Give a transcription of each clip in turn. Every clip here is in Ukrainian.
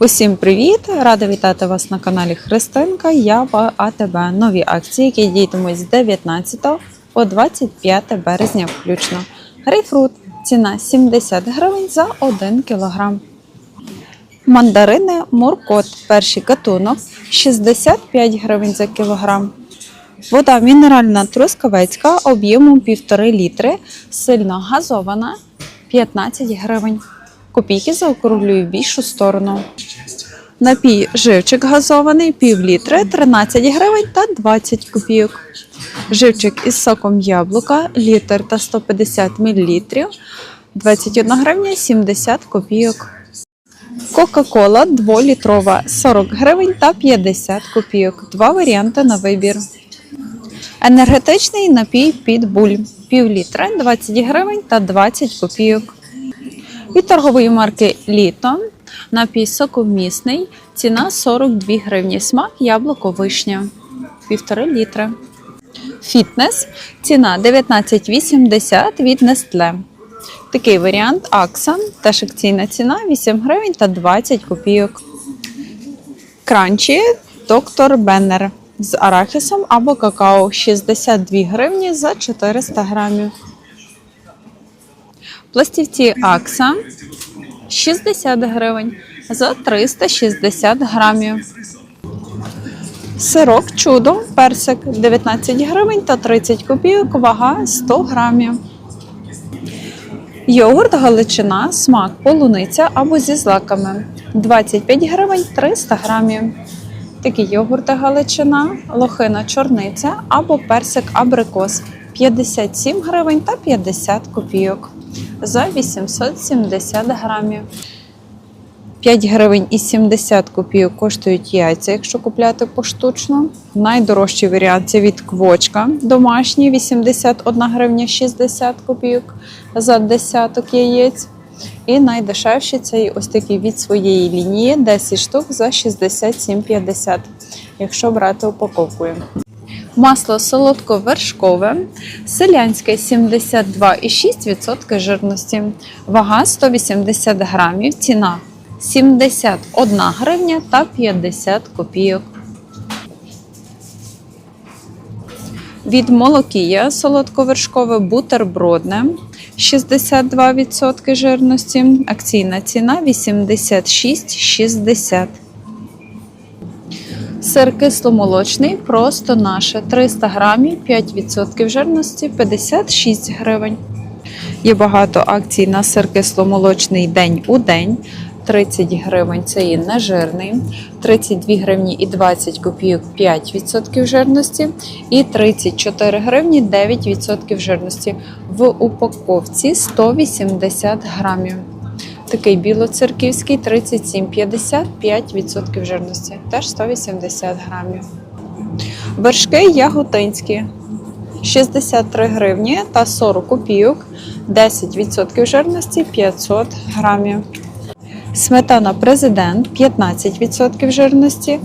Усім привіт! Рада вітати вас на каналі Христинка. Я в АТБ. Нові акції, які діятимуть з 19 по 25 березня включно. Грейпфрут. Ціна 70 гривень за 1 кг. Мандарини Муркот. Перший гатунок 65 гривень за кілограм. Вода мінеральна трускавецька об'ємом 1,5 літри, сильно газована 15 гривень. Копійки заокруглюю в більшу сторону. Напій живчик газований пів літри 13 гривень та 20 копійок. Живчик із соком яблука літр та 150 мл 21 гривня 70 копійок. Кока-кола 2-літрова 40 гривень та 50 копійок. Два варіанти на вибір. Енергетичний напій під буль пів літра 20 гривень та 20 копійок. Від торгової марки Літо напій соковмісний. Ціна 42 гривні. Смак яблуко вишня. Півтори літра. Фітнес. Ціна 19,80 від Nestle. Такий варіант Акса. Теж акційна ціна 8 гривень та 20 копійок. Кранчі Доктор Беннер з арахісом або какао 62 гривні за 400 грамів. Пластівці Акса 60 гривень за 360 грамів. Сирок чудо, персик 19 гривень та 30 копійок, вага 100 грамів. Йогурт Галичина, смак полуниця або зі злаками 25 гривень 300 грамів. Такі йогурти Галичина, лохина чорниця або персик абрикос 57 гривень та 50 копійок за 870 грамів. 5 гривень і 70 копійок коштують яйця, якщо купляти поштучно. Найдорожчий варіант це від квочка домашній 81 гривня 60 копійок за десяток яєць. І найдешевший це ось такий від своєї лінії 10 штук за 67,50, якщо брати упаковкою. Масло солодко-вершкове, селянське 72,6% жирності, вага 180 грамів, ціна 71 гривня та 50 копійок. Від молокія солодковершкове бутербродне 62% жирності. Акційна ціна 86,60. Сир кисломолочний, просто наше 300 грамів, 5% жирності, 56 гривень. Є багато акцій на сир кисломолочний день у день. 30 гривень це і нежирний, 32 гривні і 20 копійок 5% жирності, і 34 гривні 9% жирності. В упаковці 180 грамів. Такий білоцерківський 37,50 5% жирності, теж 180 грамів. Вершки яготинські 63 гривні та 40 копійок, 10% жирності 500 грамів. Сметана президент 15% жирності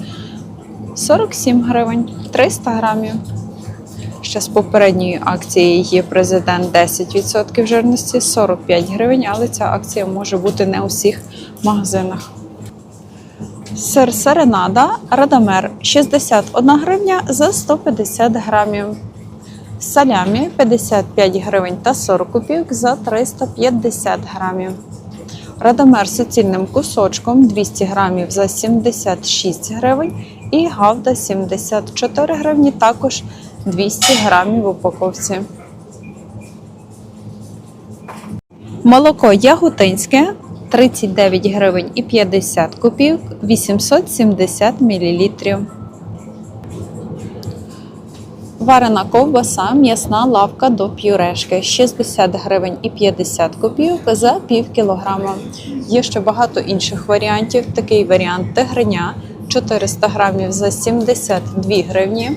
47 гривень 300 грамів. Ще з попередньої акції є президент 10% жирності 45 гривень, але ця акція може бути не у всіх магазинах. Сир серенада Радамер 61 гривня за 150 грамів. Салямі 55 гривень та 40 копійок за 350 грамів. Радамер з суцільним кусочком 200 грамів за 76 гривень. І гавда 74 гривні, також 200 грамів в упаковці. Молоко яготинське 39 гривень і 50 копійок 870 мл. Варена ковбаса, м'ясна лавка до пюрешки 60 гривень і 50 копійок за пів кілограма. Є ще багато інших варіантів. Такий варіант тигриня 400 грамів за 72 гривні.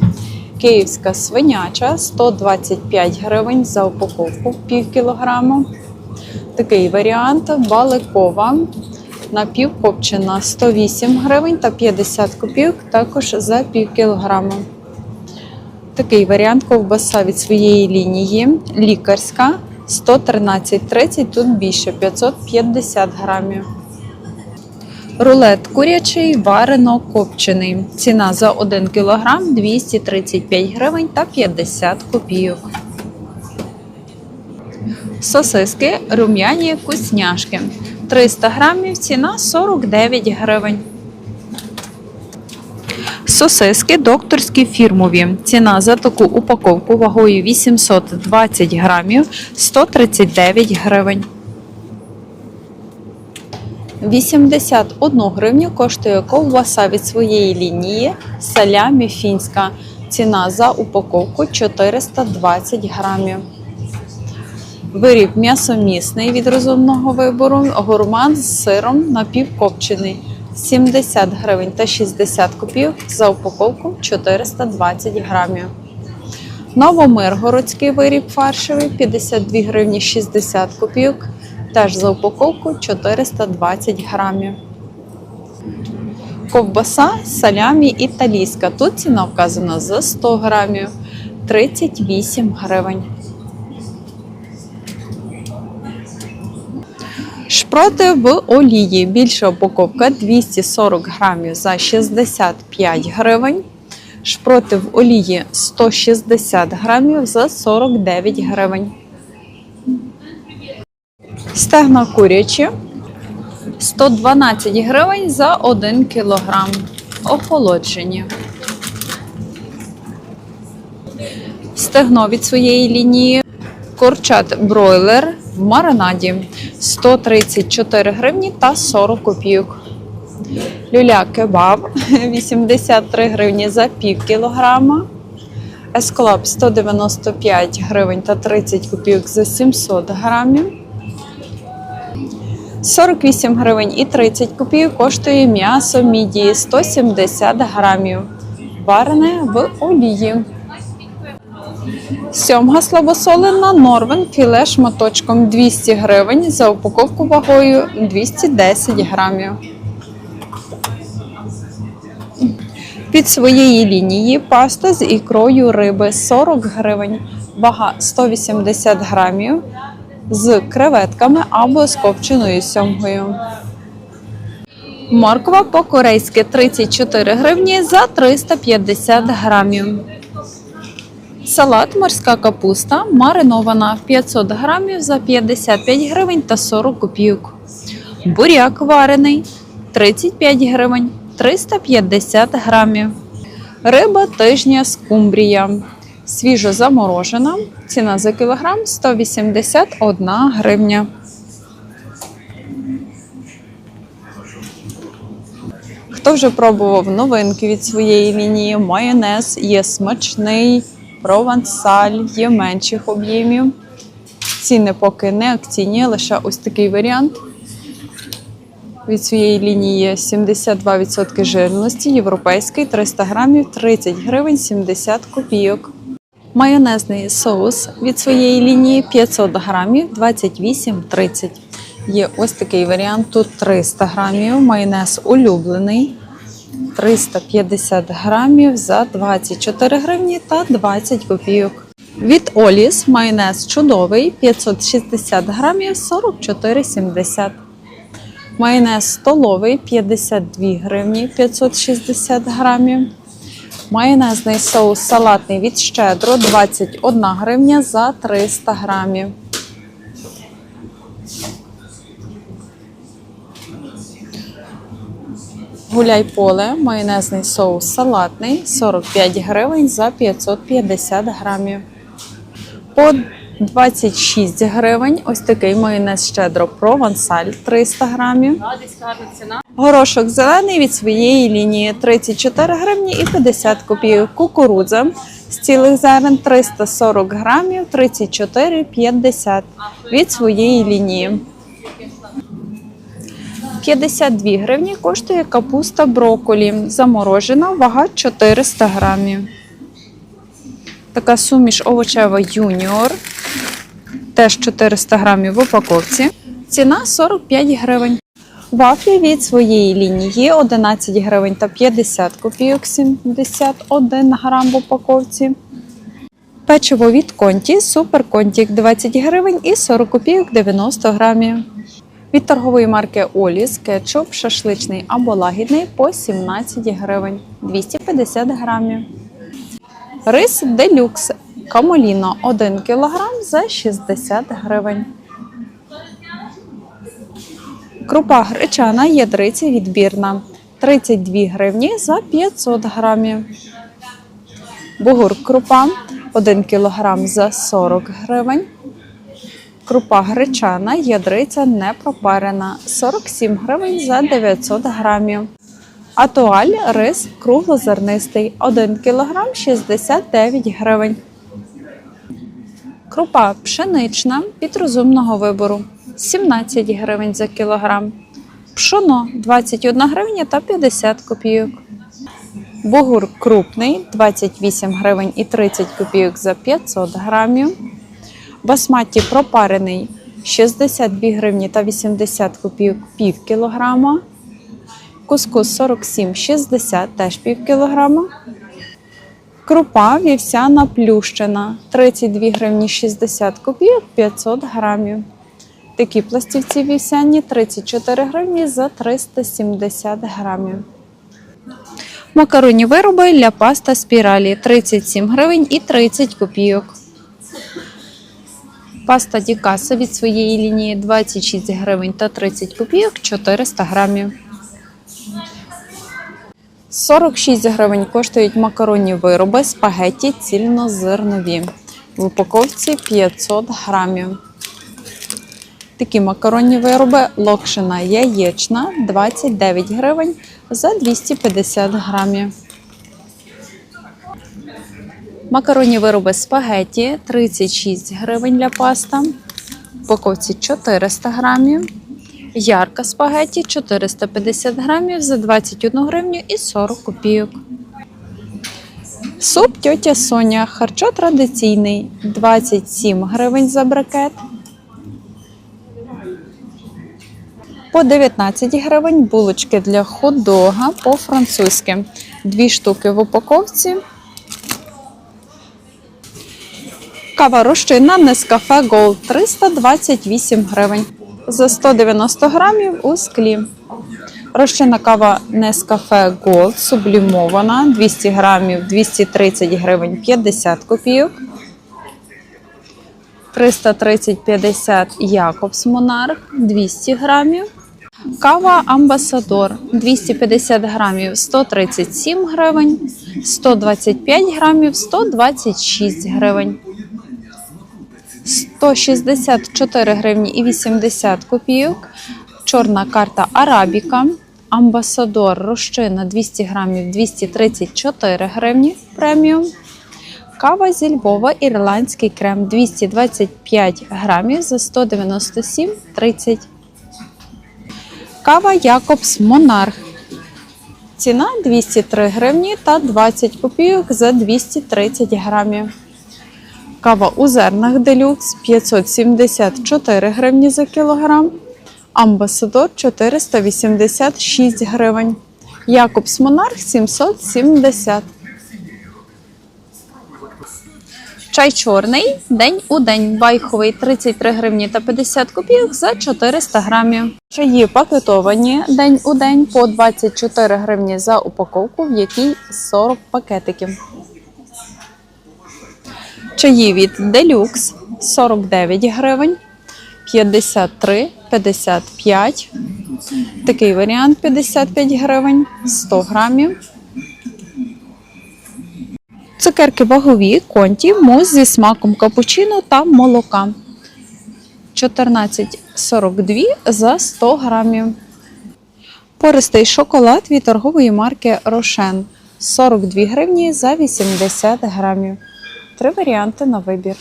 Київська свиняча 125 гривень за упаковку пів кілограма. Такий варіант баликова напівкопчена 108 гривень та 50 копійок також за пів кілограма. Такий варіант ковбаса від своєї лінії. Лікарська 113,30, тут більше 550 грамів. Рулет курячий варено копчений. Ціна за 1 кг 235 гривень та 50 копійок. Сосиски рум'яні вкусняшки. 300 грамів ціна 49 гривень. Сосиски докторські фірмові. Ціна за таку упаковку вагою 820 грамів 139 гривень. 81 гривню коштує ковбаса від своєї лінії салямі фінська. Ціна за упаковку 420 грамів. Виріб м'ясомісний від розумного вибору, гурман з сиром напівкопчений 70 гривень та 60 копійок за упаковку 420 грамів. Новомиргородський виріб фаршевий 52 гривні 60 копійок, теж за упаковку 420 грамів. Ковбаса салямі італійська. Тут ціна вказана за 100 грамів 38 гривень. Шпроти в олії. Більша упаковка 240 грамів за 65 гривень. Шпроти в олії 160 грамів за 49 гривень. Стегна курячі 112 гривень за 1 кілограм. Охолоджені. Стегно від своєї лінії. Курчат бройлер в маринаді 134 гривні та 40 копійок. Люля кебаб 83 гривні за пів кілограма. Есколап 195 гривень та 30 копійок за 700 грамів. 48 гривень і 30 копійок коштує м'ясо мідії 170 грамів. Варене в олії. Сьомга слабосолена Норвен філе шматочком 200 гривень за упаковку вагою 210 грамів. Під своєї лінії паста з ікрою риби 40 гривень, вага 180 грамів з креветками або з копченою сьомгою. Морква по-корейськи 34 гривні за 350 грамів. Салат морська капуста маринована 500 грамів за 55 гривень та 40 копійок. Буряк варений 35 гривень 350 грамів. Риба тижня скумбрія. Свіжо заморожена. Ціна за кілограм 181 гривня. Хто вже пробував новинки від своєї лінії, майонез є смачний, провансаль, є менших об'ємів. Ціни поки не акційні, лише ось такий варіант. Від своєї лінії є 72% жирності, європейський 300 грамів 30 гривень 70 копійок. Майонезний соус від своєї лінії 500 грамів 28,30. Є ось такий варіант. Тут 300 грамів. Майонез улюблений 350 грамів за 24 гривні та 20 копійок. Від Оліс майонез чудовий 560 грамів 44,70. Майонез столовий 52 гривні 560 грамів. Майонезний соус салатний від щедро 21 гривня за 300 грамів. Гуляй поле, майонезний соус салатний 45 гривень за 550 грамів. 26 гривень ось такий майонез щедро провансаль 300 грамів. Горошок зелений від своєї лінії 34 гривні і 50 копійок. Кукурудза з цілих зерен 340 грамів 34,50 від своєї лінії. 52 гривні коштує капуста брокколі. Заморожена, вага 400 грамів. Така суміш овочева юніор. Теж 400 грамів в упаковці. Ціна 45 гривень. Вафлі від своєї лінії 11 гривень та 50 копійок 71 грам в упаковці. Печиво від конті, супер контік 20 гривень і 40 копійок 90 грамів. Від торгової марки Оліс кетчуп шашличний або лагідний по 17 гривень 250 грамів. Рис делюкс камоліно 1 кг за 60 гривень. Крупа гречана ядриці відбірна 32 гривні за 500 грамів. Бугур крупа 1 кг за 40 гривень. Крупа гречана, ядриця не пропарена 47 гривень за 900 грамів. Атуаль рис круглозернистий 1 кг 69 гривень. Крупа пшенична від розумного вибору 17 гривень за кілограм. Пшоно 21 гривня та 50 копійок. Бугур крупний 28 гривень і 30 копійок за 500 грамів. Басматі пропарений 62 гривні та 80 копійок пів кілограма. Кускус 47,60 теж пів кілограма. Крупа вівсяна плющена 32 гривні 60 копійок 500 грамів. Такі пластівці вівсяні 34 гривні за 370 грамів. Макаронні вироби для паста спіралі 37 гривень і 30 копійок. Паста Дікаса від своєї лінії 26 гривень та 30 копійок 400 грамів. 46 гривень коштують макаронні вироби спагетті цільнозернові. В упаковці 500 грамів. Такі макаронні вироби локшина яєчна 29 гривень за 250 грамів. Макаронні вироби спагетті 36 гривень для паста. В упаковці 400 грамів. Ярка спагетті 450 грамів за 21 гривню і 40 копійок. Суп тьотя Соня харчо традиційний 27 гривень за брикет. По 19 гривень булочки для хот-дога по-французьки. Дві штуки в упаковці. Кава розчинна Нескафе Gold 328 гривень за 190 грамів у склі. Розчинна кава Нескафе Gold сублімована 200 грамів 230 гривень 50 копійок. 330-50 Якобс Монарх 200 грамів. Кава Амбасадор 250 грамів 137 гривень, 125 грамів 126 гривень. 164 гривні і 80 копійок. Чорна карта Арабіка. Амбасадор розчина 200 грамів 234 гривні преміум. Кава зі Львова ірландський крем 225 грамів за 197,30. Кава Якобс Монарх. Ціна 203 гривні та 20 копійок за 230 грамів. Кава у зернах делюкс 574 гривні за кілограм. Амбасадор 486 гривень. Якобс Монарх 770. Чай чорний день у день. Байховий 33 гривні та 50 копійок за 400 грамів. Чаї пакетовані день у день по 24 гривні за упаковку, в якій 40 пакетиків. Чаї від Deluxe 49 гривень, 53, 55. Такий варіант 55 гривень, 100 грамів. Цукерки вагові, конті, мус зі смаком капучино та молока. 14,42 за 100 грамів. Пористий шоколад від торгової марки Рошен 42 гривні за 80 грамів. Три варіанти на вибір.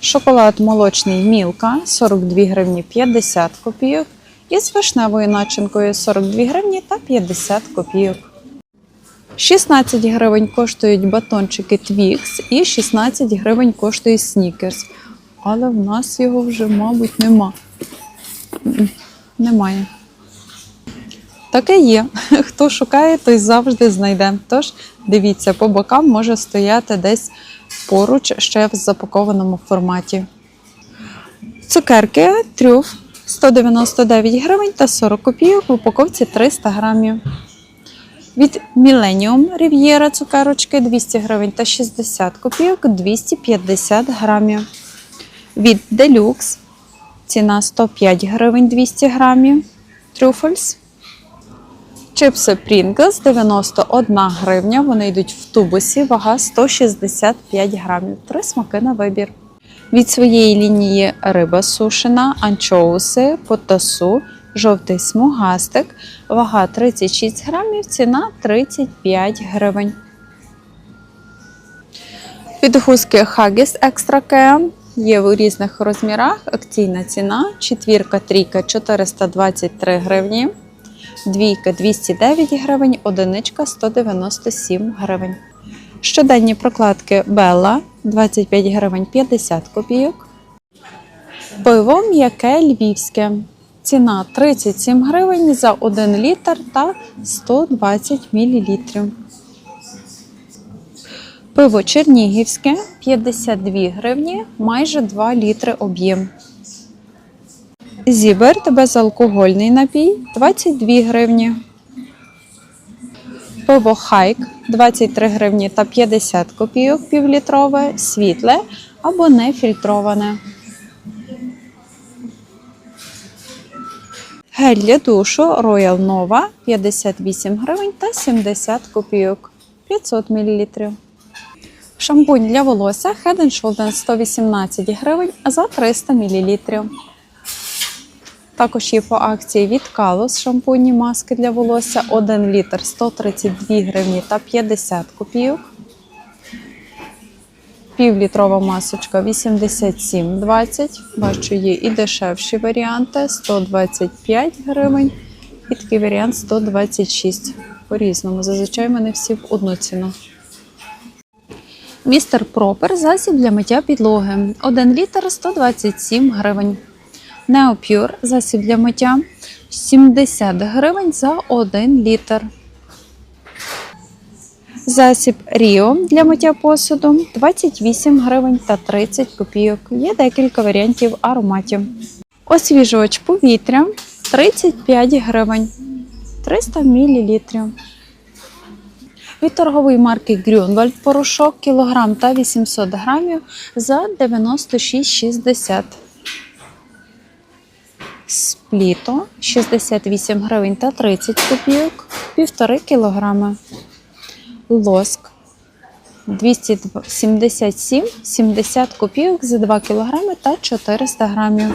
Шоколад молочний Мілка 42 гривні 50 копійок. Із вишневою начинкою 42 гривні та 50 копійок. 16 гривень коштують батончики Twix і 16 гривень коштує снікерс. Але в нас його вже, мабуть, нема. Немає. Таке є. Хто шукає, той завжди знайде. Тож дивіться, по бокам може стояти десь поруч ще в запакованому форматі. Цукерки трюф 199 гривень та 40 копійок в упаковці 300 грамів. Від Millennium Riviera цукерочки 200 гривень та 60 копійок 250 грамів. Від Deluxe ціна 105 гривень 200 грамів. Трюфельс. Чипси Pringles 91 гривня. Вони йдуть в тубусі, вага 165 грамів. Три смаки на вибір. Від своєї лінії риба сушена, анчоуси, потасу, жовтий смугастик, вага 36 грамів, ціна 35 гривень. Підгузки Haggis Extra Cam є у різних розмірах. Акційна ціна, четвірка, трійка 423 гривні, двійка 209 гривень, одиничка 197 гривень. Щоденні прокладки Bella 25 гривень 50 копійок. Пиво м'яке львівське. Ціна 37 гривень за 1 літр та 120 мл. Пиво чернігівське 52 гривні, майже 2 літри об'єм. Зіберт безалкогольний напій 22 гривні. Пиво Хайк 23 гривні та 50 копійок півлітрове, світле або нефільтроване. Гель для душу Royal Nova 58 гривень та 70 копійок 500 мл. Шампунь для волосся Head Shoulders 118 гривень за 300 мл. Також є по акції від Калус шампуні маски для волосся 1 літр 132 гривні та 50 копійок. Півлітрова масочка 87,20. Бачу, є і дешевші варіанти 125 гривень. І такий варіант 126. По-різному. Зазвичай вони всі в одну ціну. Містер Пропер засіб для миття підлоги. 1 літр 127 гривень. Неопюр засіб для миття 70 гривень за 1 літр. Засіб Ріо для миття посуду 28 гривень та 30 копійок. Є декілька варіантів ароматів. Освіжувач повітря 35 гривень 300 мл. Від торгової марки Grünwald порошок кілограм та 800 грамів за 96,60. Спліто 68 гривень та 30 копійок, 1,5 кілограми. Лоск 277 70 копійок за 2 кілограми та 400 грамів.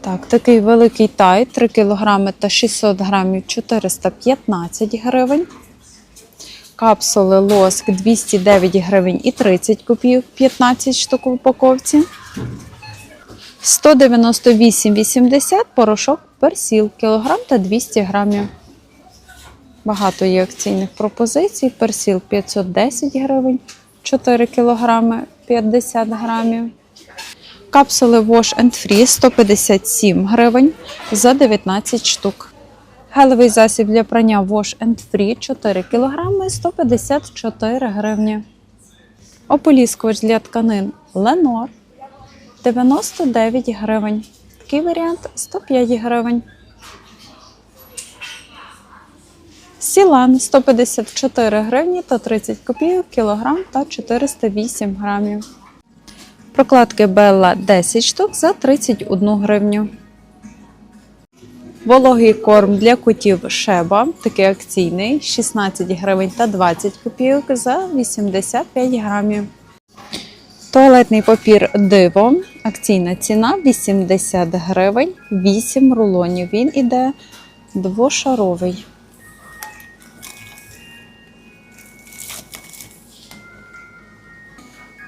Так, такий великий тай 3 кілограми та 600 грамів 415 гривень. Капсули лоск 209 гривень і 30 копійок, 15 штук в упаковці. 198,80 порошок персіл, кілограм та 200 грамів. Багато є акційних пропозицій. Персіл 510 гривень, 4 кілограми 50 грамів. Капсули Wash and Free 157 гривень за 19 штук. Гелевий засіб для прання Wash and Free 4 кілограми 154 гривні. Ополіскувач для тканин Lenor 99 гривень. Такий варіант 105 гривень. Сілан 154 гривні та 30 копійок кілограм та 408 грамів. Прокладки Белла 10 штук за 31 гривню. Вологий корм для котів Шеба, такий акційний 16 гривень та 20 копійок за 85 грамів. Туалетний папір Диво. Акційна ціна 80 гривень, 8 рулонів. Він іде двошаровий.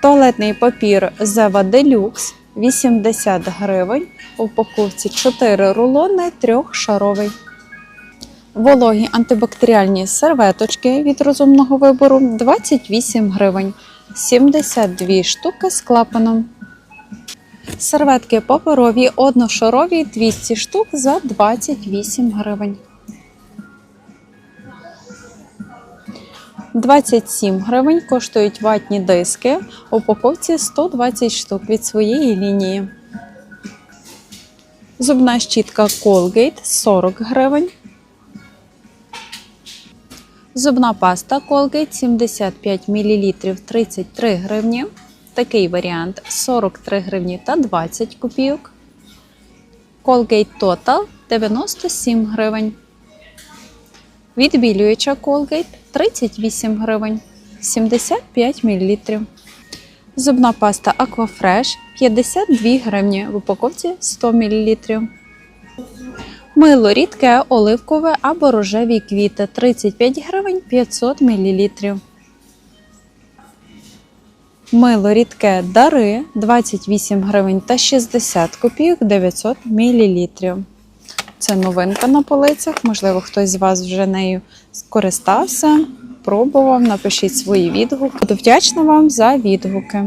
Туалетний папір Зева Deluxe 80 гривень. У упаковці 4 рулони, трьохшаровий. Вологі антибактеріальні серветочки від розумного вибору 28 гривень. 72 штуки з клапаном. Серветки паперові одношарові 200 штук за 28 гривень. 27 гривень коштують ватні диски. У упаковці 120 штук від своєї лінії. Зубна щітка Colgate 40 гривень. Зубна паста Colgate 75 мл 33 гривні. Такий варіант 43 гривні та 20 копійок. Colgate Total 97 гривень. Відбілююча Colgate 38 гривень 75 мл. Зубна паста Aquafresh 52 гривні в упаковці 100 мл. Мило рідке оливкове або рожеві квіти 35 гривень 500 мл. Мило рідке дари 28 гривень та 60 копійок 900 мл. Це новинка на полицях. Можливо, хтось з вас вже нею скористався, пробував. Напишіть свої відгуки. Буду вдячна вам за відгуки.